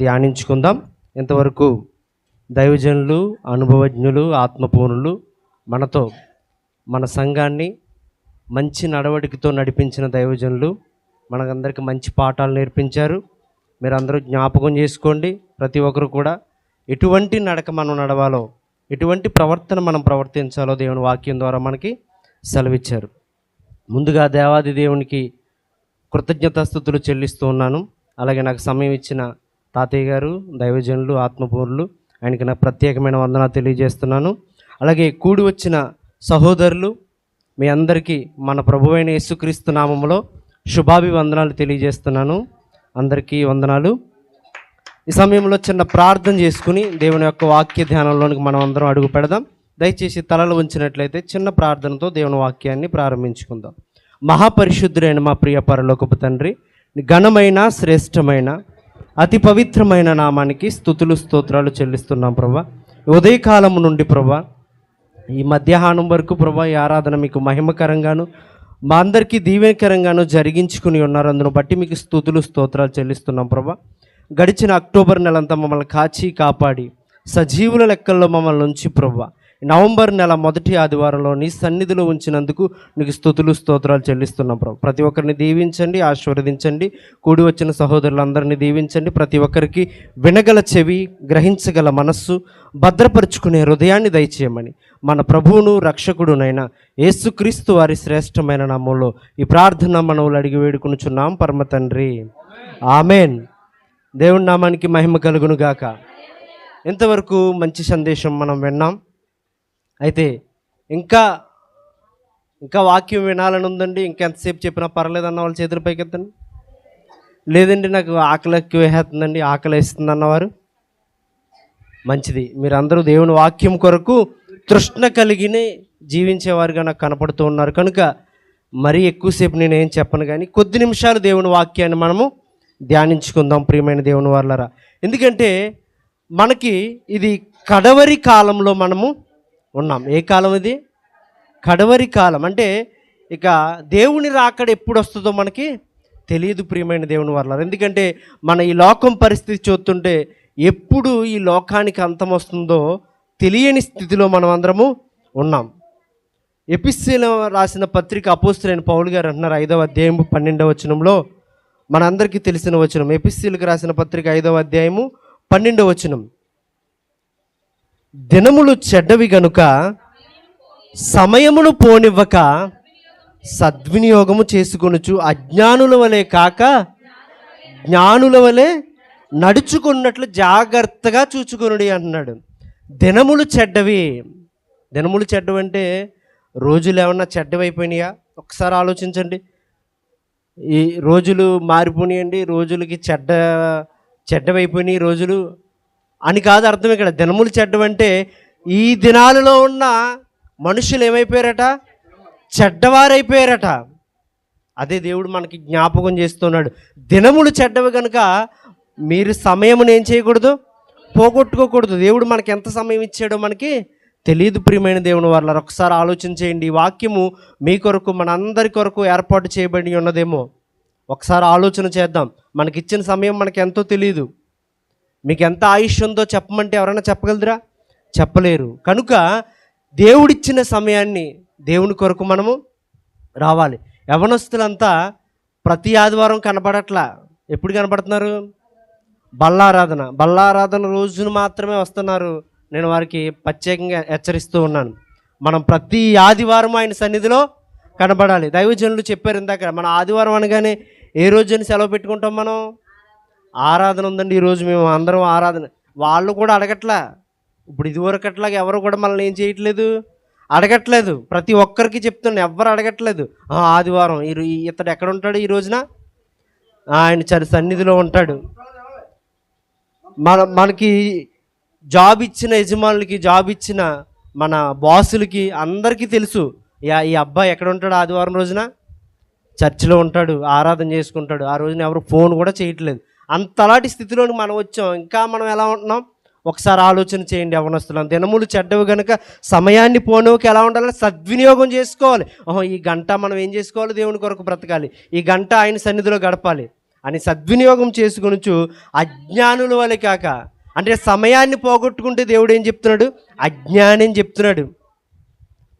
ధ్యానించుకుందాం. ఇంతవరకు దైవజనులు అనుభవజ్ఞులు ఆత్మపూర్ణులు మనతో మన సంఘాన్ని మంచి నడవడికతో నడిపించిన దైవజనులు మనకందరికి మంచి పాఠాలు నేర్పించారు. మీరు అందరూ జ్ఞాపకం చేసుకోండి. ప్రతి ఒక్కరు కూడా ఎటువంటి నడక మనం నడవాలో ఎటువంటి ప్రవర్తన మనం ప్రవర్తించాలో దేవుని వాక్యం ద్వారా మనకి సెలవిచ్చారు. ముందుగా దేవాది దేవునికి కృతజ్ఞతాస్థుతులు చెల్లిస్తూ ఉన్నాను. అలాగే నాకు సమయం ఇచ్చిన తాతయ్య గారు దైవజనులు ఆత్మపూర్లు ఆయనకి నా ప్రత్యేకమైన వందన తెలియజేస్తున్నాను. అలాగే కూడి వచ్చిన సహోదరులు మీ అందరికీ మన ప్రభువైన యేసుక్రీస్తు నామంలో శుభాభివందనాలు తెలియజేస్తున్నాను. అందరికీ వందనాలు. ఈ సమయంలో చిన్న ప్రార్థన చేసుకుని దేవుని యొక్క వాక్య ధ్యానంలోనికి మనం అందరం అడుగు పెడదాం. దయచేసి తలలు ఉంచినట్లయితే చిన్న ప్రార్థనతో దేవుని వాక్యాన్ని ప్రారంభించుకుందాం. మహాపరిశుద్ధుడైన మా ప్రియ పరలోకపు తండ్రి ఘనమైన శ్రేష్టమైన అతి పవిత్రమైన నామానికి స్థుతులు స్తోత్రాలు చెల్లిస్తున్నాం ప్రభా. ఉదయకాలం నుండి ప్రభా ఈ మధ్యాహ్నం వరకు ప్రభా ఈ ఆరాధన మీకు మహిమకరంగాను మా అందరికీ దీవెనకరంగాను జరిగించుకుని ఉన్నారు. అందును బట్టి మీకు స్థుతులు స్తోత్రాలు చెల్లిస్తున్నాం ప్రభా. గడిచిన అక్టోబర్ నెలంతా మమ్మల్ని కాచి కాపాడి సజీవుల లెక్కల్లో మమ్మల్ని ఉంచి ప్రభా నవంబర్ నెల మొదటి ఆదివారంలో నీ సన్నిధిలో ఉంచినందుకు నీకు స్థుతులు స్తోత్రాలు చెల్లిస్తున్నాం ప్రభు. ప్రతి ఒక్కరిని దీవించండి ఆశీర్వదించండి కూడి వచ్చిన సహోదరులందరినీ దీవించండి. ప్రతి ఒక్కరికి వినగల చెవి గ్రహించగల మనస్సు భద్రపరుచుకునే హృదయాన్ని దయచేయమని మన ప్రభువును రక్షకుడునైన యేసుక్రీస్తు వారి శ్రేష్టమైన నామంలో ఈ ప్రార్థన మనవులు అడిగి వేడుకునుచున్నాం. పరమ తండ్రి. ఆమెన్. దేవుని నామానికి మహిమ కలుగును గాక ఇంతవరకు మంచి సందేశం మనం విన్నాం. అయితే ఇంకా ఇంకా వాక్యం వినాలని ఉందండి. ఇంకెంతసేపు చెప్పినా పర్లేదు అన్న వాళ్ళ చేతుల పైకి ఎత్తండి. లేదండి నాకు ఆకలి ఎక్కువ వేస్తుందండి. ఆకలి వేస్తుంది అన్నవారు. మంచిది. మీరందరూ దేవుని వాక్యం కొరకు తృష్ణ కలిగినే జీవించేవారుగా నాకు కనపడుతూ ఉన్నారు. కనుక మరీ ఎక్కువసేపు నేను ఏం చెప్పను కానీ కొద్ది నిమిషాలు దేవుని వాక్యాన్ని మనము ధ్యానించుకుందాం ప్రియమైన దేవుని వాళ్ళరా ఎందుకంటే మనకి ఇది కడవరి కాలంలో మనము ఉన్నాం. ఏ కాలం ఇది? కడవరి కాలం. అంటే ఇక దేవుని రాకడ ఎప్పుడు వస్తుందో మనకి తెలియదు ప్రియమైన దేవుని వల్ల ఎందుకంటే మన ఈ లోకం పరిస్థితి చూస్తుంటే ఎప్పుడు ఈ లోకానికి అంతం వస్తుందో తెలియని స్థితిలో మనం అందరము ఉన్నాం. ఎపిస్సీలో రాసిన పత్రిక అపోస్తులైన పౌలు గారు అంటున్నారు ఐదవ అధ్యాయము పన్నెండవ వచనంలో మనందరికీ తెలిసిన వచనం. ఎపిస్సీలకు రాసిన పత్రిక ఐదవ అధ్యాయము పన్నెండవ వచనం. దినములు చెడ్డవి గనుక సమయమును పోనివ్వక సద్వినియోగము చేసుకొనుచు అజ్ఞానుల వలె కాక జ్ఞానుల వలె నడుచుకున్నట్లు జాగ్రత్తగా చూచుకొనుడి అంటున్నాడు. దినములు చెడ్డవి. దినములు చెడ్డవి అంటే రోజులు ఏమన్నా చెడ్డవైపోయినాయా ఒకసారి ఆలోచించండి. ఈ రోజులు మారిపోయినాయండి రోజులకి చెడ్డ చెడ్డవైపోయినాయి రోజులు అని కాదు అర్థం ఇక్కడ. దినములు చెడ్డవంటే ఈ దినాలలో ఉన్న మనుషులు ఏమైపోయారట? చెడ్డవారైపోయారట. అదే దేవుడు మనకి జ్ఞాపకం చేస్తున్నాడు. దినములు చెడ్డవి కనుక మీరు సమయమును ఏం చేయకూడదు? పోగొట్టుకోకూడదు. దేవుడు మనకి ఎంత సమయం ఇచ్చాడో మనకి తెలియదు ప్రియమైన దేవుని వాళ్ళ ఒకసారి ఆలోచన చేయండి. ఈ వాక్యము మీ కొరకు మన అందరి కొరకు ఏర్పాటు చేయబడి ఉన్నదేమో. ఒకసారి ఆలోచన చేద్దాం. మనకి ఇచ్చిన సమయం మనకి ఎంతో తెలియదు మీకు ఎంత ఆయుష్ ఉందో చెప్పమంటే ఎవరైనా చెప్పగలదురా? చెప్పలేరు. కనుక దేవుడిచ్చిన సమయాన్ని దేవుని కొరకు మనము రావాలి. యవనస్తులంతా ప్రతి ఆదివారం కనపడట్లా ఎప్పుడు కనపడుతున్నారు బల్లారాధన. బల్లారాధన రోజున మాత్రమే వస్తున్నారు. నేను వారికి ప్రత్యేకంగా హెచ్చరిస్తూ ఉన్నాను. మనం ప్రతి ఆదివారం ఆయన సన్నిధిలో కనబడాలి. దైవజనులు చెప్పారు ఇందాక మన ఆదివారం అనగానే ఏ రోజుని సెలవు పెట్టుకుంటాం మనం? ఆరాధన ఉందండి ఈరోజు మేము అందరం ఆరాధన. వాళ్ళు కూడా అడగట్లా. ఇప్పుడు ఇదివరకట్లాగా ఎవరు కూడా మనల్ని ఏం చేయట్లేదు. అడగట్లేదు. ప్రతి ఒక్కరికి చెప్తున్నాను ఎవ్వరు అడగట్లేదు. ఆదివారం ఈ ఇతడు ఎక్కడ ఉంటాడు ఈ రోజున? ఆయన చరి సన్నిధిలో ఉంటాడు. మన మనకి జాబ్ ఇచ్చిన యజమానులకి జాబ్ ఇచ్చిన మన బాసులకి అందరికీ తెలుసు. ఈ అబ్బాయి ఎక్కడ ఉంటాడు ఆదివారం రోజున? చర్చిలో ఉంటాడు ఆరాధన చేసుకుంటాడు. ఆ రోజున ఎవరు ఫోన్ కూడా చేయట్లేదు. అంతలాంటి స్థితిలోకి మనం వచ్చాం. ఇంకా మనం ఎలా ఉంటున్నాం? ఒకసారి ఆలోచన చేయండి యవనస్తులం దినములు చెడ్డవి కనుక సమయాన్ని పోనోకి ఎలా ఉండాలని సద్వినియోగం చేసుకోవాలి. ఓహో ఈ గంట మనం ఏం చేసుకోవాలి? దేవుని కొరకు బ్రతకాలి. ఈ గంట ఆయన సన్నిధిలో గడపాలి. అని సద్వినియోగం చేసుకొనుచు అజ్ఞానుల వలె కాక అంటే సమయాన్ని పోగొట్టుకుంటే దేవుడు ఏం చెప్తున్నాడు? అజ్ఞానం చెప్తున్నాడు.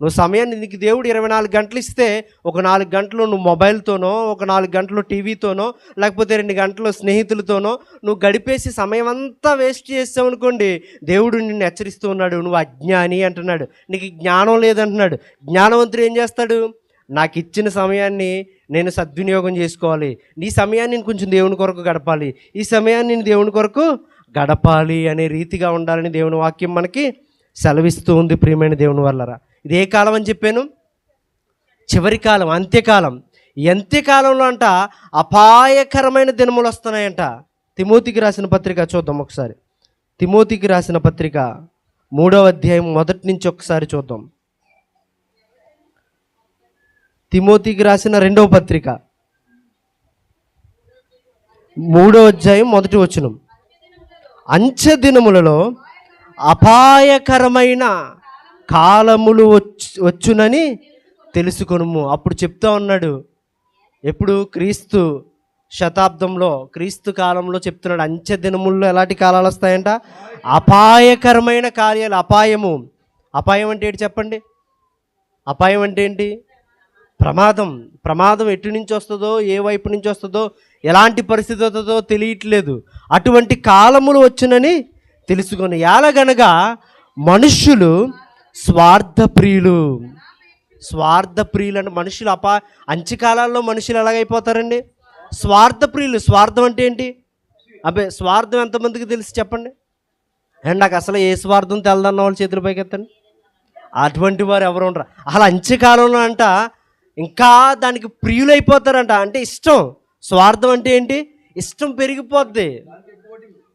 నువ్వు సమయాన్ని నీకు దేవుడు ఇరవై నాలుగు గంటలు ఇస్తే ఒక నాలుగు గంటలు నువ్వు మొబైల్తోనో ఒక నాలుగు గంటలు టీవీతోనో లేకపోతే రెండు గంటలు స్నేహితులతోనో నువ్వు గడిపేసి సమయం అంతా వేస్ట్ చేస్తావు అనుకోండి దేవుడు నిన్ను హెచ్చరిస్తూ ఉన్నాడు నువ్వు అజ్ఞాని అంటున్నాడు. నీకు జ్ఞానం లేదంటున్నాడు. జ్ఞానవంతుడు ఏం చేస్తాడు? నాకు ఇచ్చిన సమయాన్ని నేను సద్వినియోగం చేసుకోవాలి. నీ సమయాన్ని నేను కొంచెం దేవుని కొరకు గడపాలి. ఈ సమయాన్ని నేను దేవుని కొరకు గడపాలి అనే రీతిగా ఉండాలని దేవుని వాక్యం మనకి సెలవిస్తూ ఉంది ప్రియమైన దేవుని వల్లరా ఇది ఏ కాలం అని చెప్పాను? చివరి కాలం అంత్యకాలం. ఈ అంత్యకాలంలో అంట అపాయకరమైన దినములు వస్తున్నాయంట. తిమోతికి రాసిన పత్రిక చూద్దాం ఒకసారి. తిమోతికి రాసిన పత్రిక మూడవ అధ్యాయం మొదటి నుంచి ఒకసారి చూద్దాం. తిమోతికి రాసిన రెండవ పత్రిక మూడవ అధ్యాయం మొదటి వచనం. అంచె దినములలో అపాయకరమైన కాలములు వచ్చు వచ్చునని తెలుసుకొనుము. అప్పుడు చెప్తా ఉన్నాడు. ఎప్పుడు? క్రీస్తు శతాబ్దంలో క్రీస్తు కాలంలో చెప్తున్నాడు. అంచె దినముల్లో ఎలాంటి కాలాలు వస్తాయంట? అపాయకరమైన కార్యాలు అపాయము. అపాయం అంటే ఏంటి చెప్పండి? అపాయం అంటే ఏంటి? ప్రమాదం. ప్రమాదం ఎటు నుంచి వస్తుందో ఏ వైపు నుంచి వస్తుందో ఎలాంటి పరిస్థితి వస్తుందో తెలియట్లేదు. అటువంటి కాలములు వచ్చునని తెలుసుకొని ఎలాగనగా మనుష్యులు స్వార్థప్రియులు. స్వార్థప్రియులు అంటే మనుషులు అపా అంత్యకాలాల్లో మనుషులు ఎలాగైపోతారండి? స్వార్థప్రియులు. స్వార్థం అంటే ఏంటి? అబ్బే స్వార్థం ఎంతమందికి తెలిసి చెప్పండి? అండ్ నాకు అసలు ఏ స్వార్థం తెలదన్న వాళ్ళు చేతుల పైకి ఎత్తండి అటువంటి వారు ఎవరు ఉండరు. అసలు అంచకాలంలో అంట ఇంకా దానికి ప్రియులైపోతారంట. అంటే ఇష్టం. స్వార్థం అంటే ఏంటి? ఇష్టం పెరిగిపోద్ది.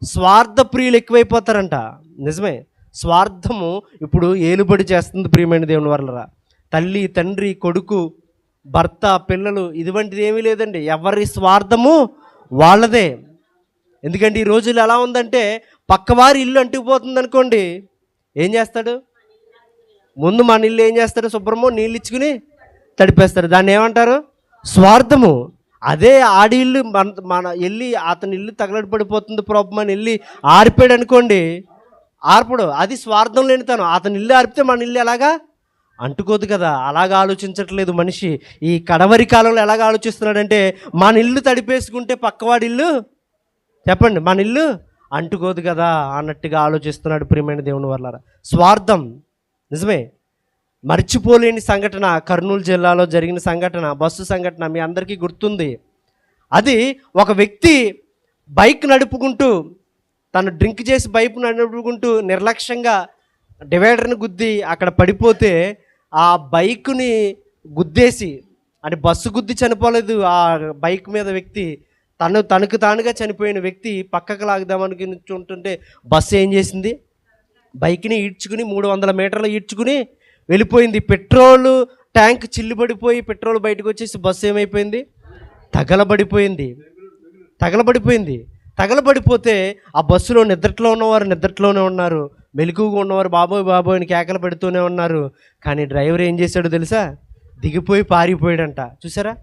స్వార్థ ప్రియులు ఎక్కువైపోతారంట. నిజమే. స్వార్థము ఇప్పుడు ఏలుబడి చేస్తుంది ప్రియమైన దేవుని వల్లరా తల్లి తండ్రి కొడుకు భర్త పిల్లలు ఇటువంటిది ఏమీ లేదండి. ఎవరి స్వార్థము వాళ్ళదే. ఎందుకంటే ఈ రోజులు ఎలా ఉందంటే పక్కవారి ఇల్లు అంటుకుపోతుంది అనుకోండి ఏం చేస్తాడు? ముందు మన ఇల్లు ఏం చేస్తాడు? శుభ్రమో నీళ్ళు ఇచ్చుకుని తడిపేస్తాడు. దాన్ని ఏమంటారు? స్వార్థము. అదే ఆడి ఇల్లు మన మన వెళ్ళి అతని ఇల్లు తగలడి పడిపోతుంది ప్రాబ్లం అని వెళ్ళి ఆరిపోయాడు అనుకోండి ఆర్పడు అది స్వార్థం లేనితనం. అతని ఇల్లు ఆరిపితే మన ఇల్లు ఎలాగా? అంటుకోదు కదా. అలాగ ఆలోచించట్లేదు మనిషి. ఈ కడవరి కాలంలో ఎలాగ ఆలోచిస్తున్నాడంటే మన ఇల్లు తడిపేసుకుంటే పక్కవాడి ఇల్లు? చెప్పండి మన ఇల్లు? అంటుకోదు కదా అన్నట్టుగా ఆలోచిస్తున్నాడు ప్రియమైన దేవుని వల్ల స్వార్థం నిజమే. మర్చిపోలేని సంఘటన కర్నూలు జిల్లాలో జరిగిన సంఘటన బస్సు సంఘటన మీ అందరికీ గుర్తుంది. అది ఒక వ్యక్తి బైక్ నడుపుకుంటూ తను డ్రింక్ చేసి బయపు నడుపుకుంటూ నిర్లక్ష్యంగా డివైడర్ని గుద్ది అక్కడ పడిపోతే ఆ బైక్ని గుద్దేసి అంటే బస్సు గుద్ది చనిపోలేదు ఆ బైక్ మీద వ్యక్తి తను తనకు తానుగా చనిపోయిన వ్యక్తి పక్కకు లాగుదామని ఉంటుంటే బస్సు ఏం చేసింది? బైక్ని ఈడ్చుకుని మూడు వందల మీటర్లు ఈడ్చుకుని వెళ్ళిపోయింది. పెట్రోల్ ట్యాంక్ చిల్లుబడిపోయి పెట్రోల్ బయటకు వచ్చేసి బస్సు ఏమైపోయింది? తగలబడిపోయింది. తగలబడిపోయింది. తగలబడిపోతే ఆ బస్సులో నిద్రలో ఉన్నవారు నిద్రలోనే ఉన్నారు. మెలకుగా ఉన్నవారు బాబోయ్ బాబోయ్ అని కేకలు పెడుతూనే ఉన్నారు. కానీ డ్రైవర్ ఏం చేశాడో తెలుసా? దిగిపోయి పారిపోయాడంట. చూసారా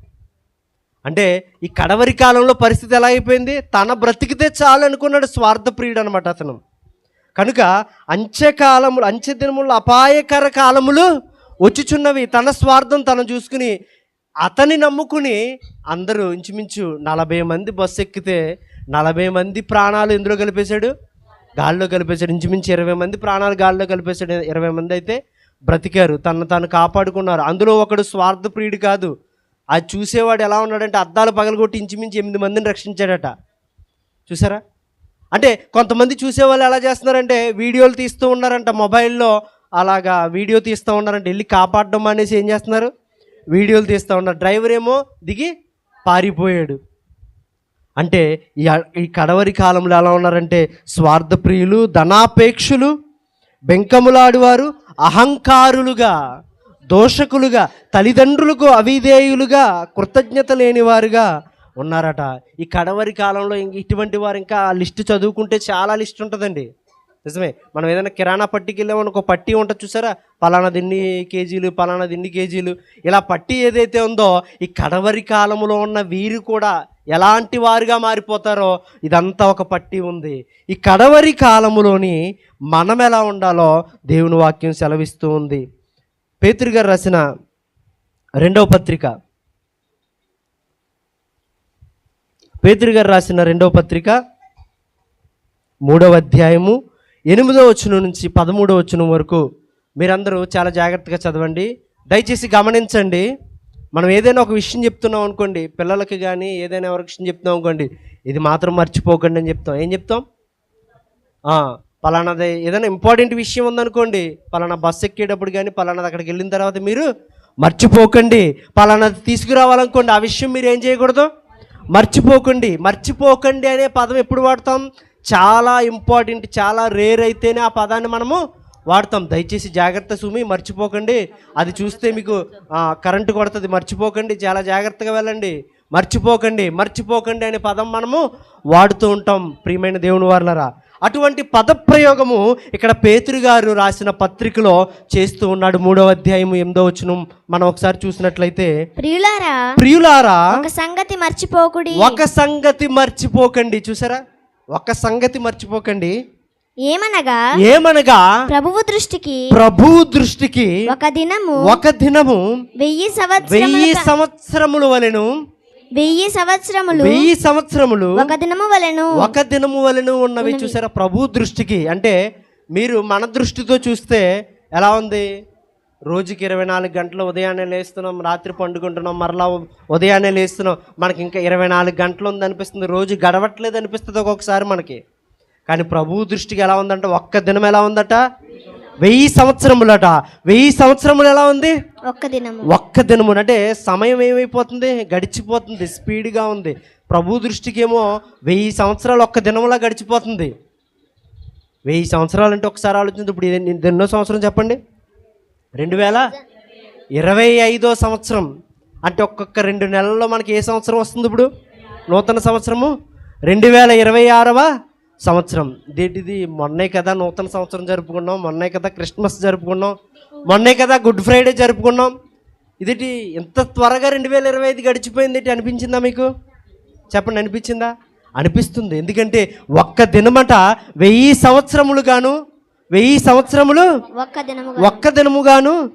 అంటే ఈ కడవరి కాలంలో పరిస్థితి ఎలా అయిపోయింది? తన బ్రతికితే చాలు అనుకున్నాడు స్వార్థప్రియుడు అనమాట అతను. కనుక అంచెకాలములు అంచె దినములు అపాయకర కాలములు వచ్చుచున్నవి. తన స్వార్థం తను చూసుకుని అతని నమ్ముకుని అందరూ ఇంచుమించు నలభై మంది బస్సు ఎక్కితే నలభై మంది ప్రాణాలు ఎందులో కలిపేశాడు గాల్లో కలిపేశాడు ఇంచుమించు ఇరవై మంది ప్రాణాలు గాల్లో కలిపేశాడు. ఇరవై మంది అయితే బ్రతికారు తను తాను కాపాడుకున్నారు. అందులో ఒకడు స్వార్థప్రియుడు కాదు. అది చూసేవాడు ఎలా ఉన్నాడంటే అద్దాలు పగలగొట్టి ఇంచుమించు ఎనిమిది మందిని రక్షించాడట. చూసారా? అంటే కొంతమంది చూసేవాళ్ళు ఎలా చేస్తున్నారంటే వీడియోలు తీస్తూ ఉన్నారంట మొబైల్లో అలాగా వీడియో తీస్తూ ఉన్నారంటే. వెళ్ళి కాపాడడం అనేసి ఏం చేస్తున్నారు? వీడియోలు తీస్తూ ఉన్నారు. డ్రైవర్ ఏమో దిగి పారిపోయాడు. అంటే ఈ కడవరి కాలంలో ఎలా ఉన్నారంటే స్వార్థప్రియులు ధనాపేక్షులు బెంకములాడివారు అహంకారులుగా దోషకులుగా తల్లిదండ్రులకు అవిధేయులుగా కృతజ్ఞత లేనివారుగా ఉన్నారట. ఈ కడవరి కాలంలో ఇటువంటి వారు ఇంకా లిస్టు చదువుకుంటే చాలా లిస్ట్ ఉంటుందండి. నిజమే. మనం ఏదైనా కిరాణా పట్టికి వెళ్ళామనుకో ఒక పట్టి ఉంటుంది చూసారా? పలానాది ఇన్ని కేజీలు పలానాది ఇన్ని కేజీలు. ఇలా పట్టి ఏదైతే ఉందో ఈ కడవరి కాలంలో ఉన్న వీరు కూడా ఎలాంటి వారుగా మారిపోతారో ఇదంతా ఒక పట్టి ఉంది. ఈ కడవరి కాలములోని మనం ఎలా ఉండాలో దేవుని వాక్యం సెలవిస్తూ ఉంది. పేతురుగారు రాసిన రెండవ పత్రిక. పేతురుగారు రాసిన రెండవ పత్రిక మూడవ అధ్యాయము ఎనిమిదో వచనం నుంచి పదమూడవ వచనం వరకు మీరందరూ చాలా జాగ్రత్తగా చదవండి. దయచేసి గమనించండి. మనం ఏదైనా ఒక విషయం చెప్తున్నాం అనుకోండి పిల్లలకి కానీ ఏదైనా ఎవరికి విషయం చెప్తున్నాం అనుకోండి ఇది మాత్రం మర్చిపోకండి అని చెప్తాం. ఏం చెప్తాం? పలానాది ఏదైనా ఇంపార్టెంట్ విషయం ఉందనుకోండి పలానా బస్సు ఎక్కేటప్పుడు కానీ పలానాది అక్కడికి వెళ్ళిన తర్వాత మీరు మర్చిపోకండి. పలానాది తీసుకురావాలనుకోండి ఆ విషయం మీరు ఏం చేయకూడదు? మర్చిపోకండి. మర్చిపోకండి అనే పదం ఎప్పుడు వాడతాం? చాలా ఇంపార్టెంట్ చాలా రేర్ అయితేనే ఆ పదాన్ని మనము వాడతాం. దయచేసి జాగ్రత్త సుమి మర్చిపోకండి. అది చూస్తే మీకు కరెంటు కొడుతుంది. మర్చిపోకండి. చాలా జాగ్రత్తగా వెళ్ళండి. మర్చిపోకండి. మర్చిపోకండి అనే పదం మనము వాడుతూ ఉంటాం ప్రియమైన దేవుని వారులరా. అటువంటి పదప్రయోగము ఇక్కడ పేతురు గారు రాసిన పత్రికలో చేస్తూ ఉన్నాడు. మూడవ అధ్యాయము ఎనిమిదో వచ్చును మనం ఒకసారి చూసినట్లయితే ప్రియులారా ప్రియులారా ఒక సంగతి మర్చిపోకుడి. ఒక సంగతి మర్చిపోకండి. చూసారా? ఒక సంగతి మర్చిపోకండి. ఏమనగా? ఏమనగా? ప్రభువు దృష్టికి ప్రభు దృష్టికి ఒక దినము ఒక దినము వెయ్యి వెయ్యి సంవత్సరములు వలెను వెయ్యి సంవత్సరములు వెయ్యి సంవత్సరములు ఒక దినము వలెను ఒక దినము వలెను ఉన్నవి చూసారా? ప్రభు దృష్టికి. అంటే మీరు మన దృష్టితో చూస్తే ఎలా ఉంది? రోజుకి ఇరవై నాలుగు గంటలు ఉదయాన్నే లేస్తున్నాం రాత్రి పండుకుంటున్నాం మరలా ఉదయాన్నే లేస్తున్నాం. మనకి ఇంకా ఇరవై నాలుగు గంటలు ఉంది అనిపిస్తుంది రోజు గడవట్లేదు అనిపిస్తుంది ఒక్కొక్కసారి మనకి. కానీ ప్రభు దృష్టికి ఎలా ఉందంటే? ఒక్క దినం ఎలా ఉందట? వెయ్యి సంవత్సరములట. వెయ్యి సంవత్సరములు ఎలా ఉంది? ఒక్క దినము. ఒక్క దినము. అంటే సమయం ఏమైపోతుంది? గడిచిపోతుంది. స్పీడ్గా ఉంది. ప్రభు దృష్టికి ఏమో వెయ్యి సంవత్సరాలు ఒక్క దినంలా గడిచిపోతుంది. వెయ్యి సంవత్సరాలు అంటే ఒకసారి ఆలోచించి ఇప్పుడు ఇది ఎన్నో సంవత్సరం చెప్పండి? రెండు వేల ఇరవై ఐదో సంవత్సరం. అంటే ఒక్కొక్క రెండు నెలల్లో మనకి ఏ సంవత్సరం వస్తుంది ఇప్పుడు? నూతన సంవత్సరము? రెండు వేల ఇరవై ఆరవ సంవత్సరం. దేటిది? మొన్నే కదా నూతన సంవత్సరం జరుపుకున్నాం మొన్నే కదా క్రిస్మస్ జరుపుకున్నాం మొన్నే కదా గుడ్ ఫ్రైడే జరుపుకున్నాం. ఇదేంటి? ఇంత త్వరగా రెండు వేల ఇరవై ఐదు గడిచిపోయింది ఏంటి? అనిపించిందా మీకు? చెప్పండి అనిపించిందా? అనిపిస్తుంది. ఎందుకంటే ఒక్క దినమట వెయ్యి సంవత్సరములు గాను వెయ్యి సంవత్సరములు ఒక్క దినము ఒక్క దినముగాను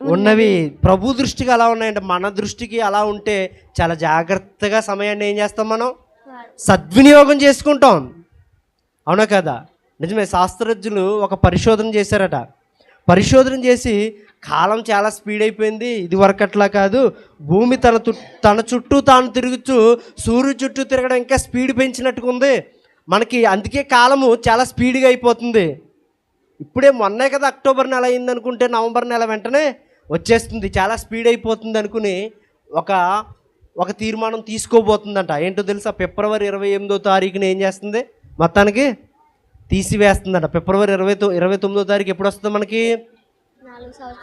ఉన్నవి. ప్రభు దృష్టికి అలా ఉన్నాయంటే. మన దృష్టికి అలా ఉంటే చాలా జాగ్రత్తగా సమయాన్ని ఏం చేస్తాం మనం? సద్వినియోగం చేసుకుంటాం. అవునా కదా? నిజమే శాస్త్రజ్ఞులు ఒక పరిశోధన చేశారట. పరిశోధన చేసి కాలం చాలా స్పీడ్ అయిపోయింది ఇది వరకట్లా కాదు. భూమి తన తన చుట్టూ తాను తిరుగుచు సూర్యుడు చుట్టూ తిరగడం ఇంకా స్పీడ్ పెంచినట్టుగా ఉంది మనకి అందుకే కాలము చాలా స్పీడ్గా అయిపోతుంది. ఇప్పుడే మొన్నే కదా అక్టోబర్ నెల అయింది అనుకుంటే నవంబర్ నెల వెంటనే వచ్చేస్తుంది చాలా స్పీడ్ అయిపోతుంది అనుకుని ఒక ఒక తీర్మానం తీసుకోబోతుందంట. ఏంటో తెలుసా? ఫిబ్రవరి ఇరవై ఎనిమిదో తారీఖున ఏం చేస్తుంది? మొత్తానికి తీసివేస్తుందంట. ఫిబ్రవరి ఇరవై తొ ఇరవై తొమ్మిదో తారీఖు ఎప్పుడు వస్తుంది మనకి?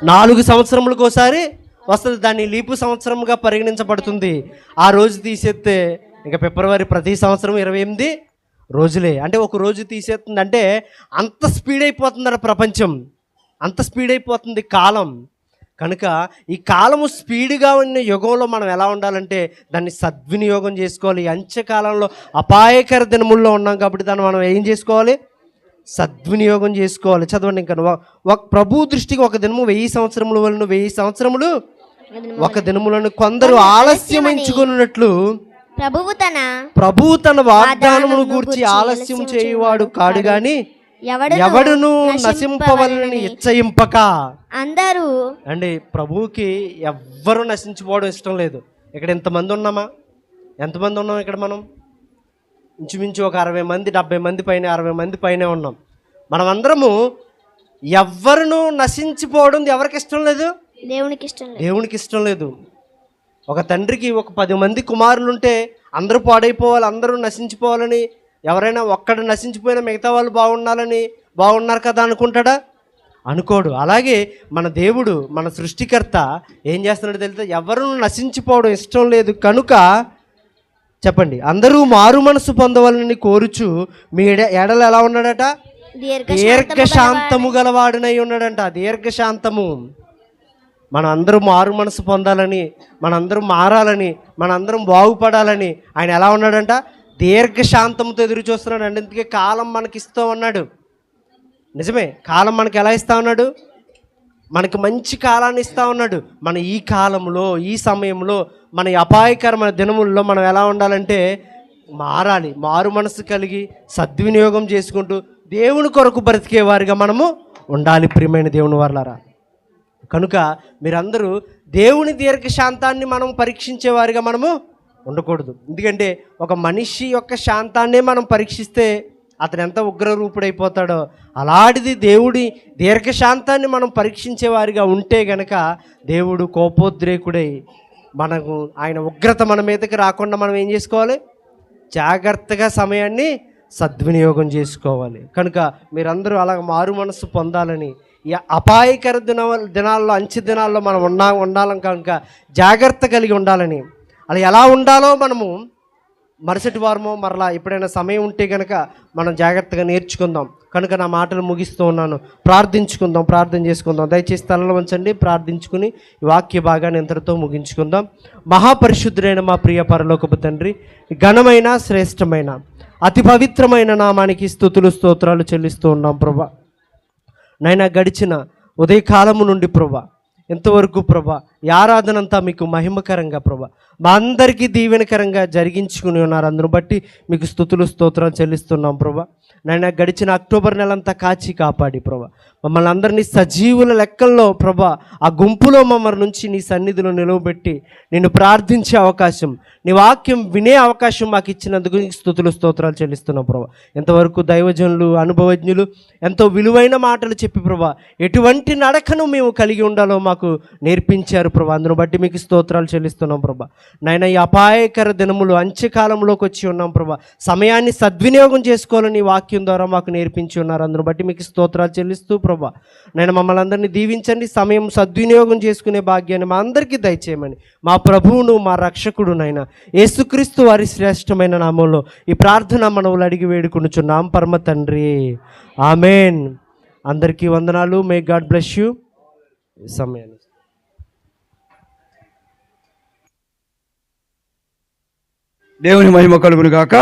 నాలుగు సంవత్సరములకు ఒకసారి వస్తుంది. దాన్ని లీపు సంవత్సరంగా పరిగణించబడుతుంది. ఆ రోజు తీసేస్తే ఇంకా ఫిబ్రవరి ప్రతి సంవత్సరం ఇరవై ఎనిమిది రోజులే. అంటే ఒక రోజు తీసేస్తుంది అంటే అంత స్పీడ్ అయిపోతుందట ప్రపంచం. అంత స్పీడ్ అయిపోతుంది కాలం. కనుక ఈ కాలము స్పీడ్గా ఉన్న యుగంలో మనం ఎలా ఉండాలంటే దాన్ని సద్వినియోగం చేసుకోవాలి. ఈ అంత్యకాలంలో అపాయకర దినముల్లో ఉన్నాం కాబట్టి దాన్ని మనం ఏం చేసుకోవాలి? సద్వినియోగం చేసుకోవాలి. చదవండి ఇంకా. ఒక- ప్రభు దృష్టికి ఒక దినము వెయ్యి సంవత్సరముల వలన వెయ్యి సంవత్సరములు ఒక దినములను కొందరు ఆలస్యం ఎంచుకున్నట్లు ప్రభువు తన ప్రభు తన వాగ్దానమును గూర్చి ఆలస్యం చేయువాడు కాడు గాని ఎవడును నశింపవలని ఇచ్చయింపక అందరూ అండి ప్రభువుకి ఎవ్వరూ నశించిపోవడం ఇష్టం లేదు. ఇక్కడ ఎంతమంది ఉన్నామా? ఎంతమంది ఉన్నాం ఇక్కడ మనం? ఇంచుమించు ఒక అరవై మంది డెబ్బై మంది పైన అరవై మంది పైనే ఉన్నాం. మనమందరము ఎవ్వరును నశించిపోవడం ఎవరికి ఇష్టం లేదు? దేవునికి ఇష్టం లేదు. దేవునికి ఇష్టం లేదు. ఒక తండ్రికి ఒక పది మంది కుమారులు ఉంటే అందరూ పాడైపోవాలి అందరూ నశించిపోవాలని ఎవరైనా ఒక్కడ నశించిపోయినా మిగతా వాళ్ళు బాగుండాలని బాగున్నారు కదా అనుకుంటాడా? అనుకోడు. అలాగే మన దేవుడు మన సృష్టికర్త ఏం చేస్తున్నాడో తెలితే ఎవరు నశించిపోవడం ఇష్టం లేదు కనుక చెప్పండి. అందరూ మారు మనసు పొందవాలని కోరుచు మీ ఎడలు ఎలా ఉన్నాడట? దీర్ఘశాంతము గలవాడునై ఉన్నాడంట. దీర్ఘశాంతము. మనం అందరం మారు మనసు పొందాలని మనందరం మారాలని మనందరం బాగుపడాలని ఆయన ఎలా ఉన్నాడంట? దీర్ఘశాంతంతో ఎదురు చూస్తున్నాడు అండి అందుకే కాలం మనకి ఇస్తూ ఉన్నాడు. నిజమే కాలం మనకి ఎలా ఇస్తా ఉన్నాడు? మనకి మంచి కాలాన్ని ఇస్తూ ఉన్నాడు. మన ఈ కాలంలో ఈ సమయంలో మన అపాయకరమైన దినముల్లో మనం ఎలా ఉండాలంటే మారాలి. మారు మనసు కలిగి సద్వినియోగం చేసుకుంటూ దేవుని కొరకు బ్రతికే వారిగా మనము ఉండాలి ప్రియమైన దేవుని వర్లారా. కనుక మీరందరూ దేవుని దీర్ఘశాంతాన్ని మనం పరీక్షించేవారిగా మనము ఉండకూడదు. ఎందుకంటే ఒక మనిషి యొక్క శాంతాన్నే మనం పరీక్షిస్తే అతను ఎంత ఉగ్రరూపుడైపోతాడో అలాంటిది దేవుడి దీర్ఘశాంతాన్ని మనం పరీక్షించేవారిగా ఉంటే గనక దేవుడు కోపోద్రేకుడై మనకు ఆయన ఉగ్రత మన మీదకి రాకుండా మనం ఏం చేసుకోవాలి? జాగ్రత్తగా సమయాన్ని సద్వినియోగం చేసుకోవాలి. కనుక మీరందరూ అలా మారు మనసు పొందాలని ఈ అపాయకర దిన దినాల్లో అంచె దినాల్లో మనం ఉన్నా ఉండాలని కనుక జాగ్రత్త కలిగి ఉండాలని అలా ఎలా ఉండాలో మనము మరుసటి వారమో మరలా ఎప్పుడైనా సమయం ఉంటే కనుక మనం జాగ్రత్తగా నేర్చుకుందాం. కనుక నా మాటలు ముగిస్తూ ఉన్నాను. ప్రార్థించుకుందాం ప్రార్థన చేసుకుందాం. దయచేసి తలలో ఉంచండి ప్రార్థించుకుని వాక్య భాగాన్ని ఇంతటితో ముగించుకుందాం. మహాపరిశుద్ధుడైన మా ప్రియ పరలోకపు తండ్రి ఘనమైన శ్రేష్టమైన అతి పవిత్రమైన నామానికి స్థుతులు స్తోత్రాలు చెల్లిస్తూ ఉన్నాం ప్రభా. నైనా గడిచిన ఉదయకాలము నుండి ప్రభా ఎంతవరకు ప్రభా? ఈ ఆరాధన అంతా మీకు మహిమకరంగా ప్రభా. మా అందరికీ దీవెనకరంగా జరిగించుకుని ఉన్నారు. అందును బట్టి మీకు స్థుతులు స్తోత్రాలు చెల్లిస్తున్నాం ప్రభా. నైనా గడిచిన అక్టోబర్ నెలంతా కాచి కాపాడి ప్రభా. మమ్మల్ని అందరినీ సజీవుల లెక్కల్లో ప్రభా ఆ గుంపులో మమ్మల్ని నుంచి నీ సన్నిధిలో నిలవబెట్టి నిన్ను ప్రార్థించే అవకాశం నీ వాక్యం వినే అవకాశం మాకు ఇచ్చినందుకు స్థుతులు స్తోత్రాలు చెల్లిస్తున్నాం ప్రభా. ఎంతవరకు దైవజనులు అనుభవజ్ఞులు ఎంతో విలువైన మాటలు చెప్పి ప్రభా ఎటువంటి నడకను మేము కలిగి ఉండాలో మాకు నేర్పించారు ప్రభా. అందును బట్టి మీకు స్తోత్రాలు చెల్లిస్తున్నాం ప్రభా. నాయన ఈ అపాయకర దినములు అంత్యకాలంలోకి వచ్చి ఉన్నాం ప్రభా. సమయాన్ని సద్వినియోగం చేసుకోవాలని వాక్యం ద్వారా మాకు నేర్పించి ఉన్నారు. అందును బట్టి మీకు స్తోత్రాలు చెల్లిస్తూ ప్రభా. నేను మమ్మల్ని అందరినీ దీవించండి సమయం సద్వినియోగం చేసుకునే భాగ్యాన్ని మా అందరికీ దయచేయమని. మా ప్రభువును మా రక్షకుడు నైనా యేసుక్రీస్తు వారి శ్రేష్టమైన నామంలో ఈ ప్రార్థన మనవులు అడిగి వేడుకొనుచున్నాం. పరమ తండ్రి. ఆమెన్. అందరికీ వందనాలు. May God bless you. సమయాన్ని దేవుని మహిమ కలుగును గాక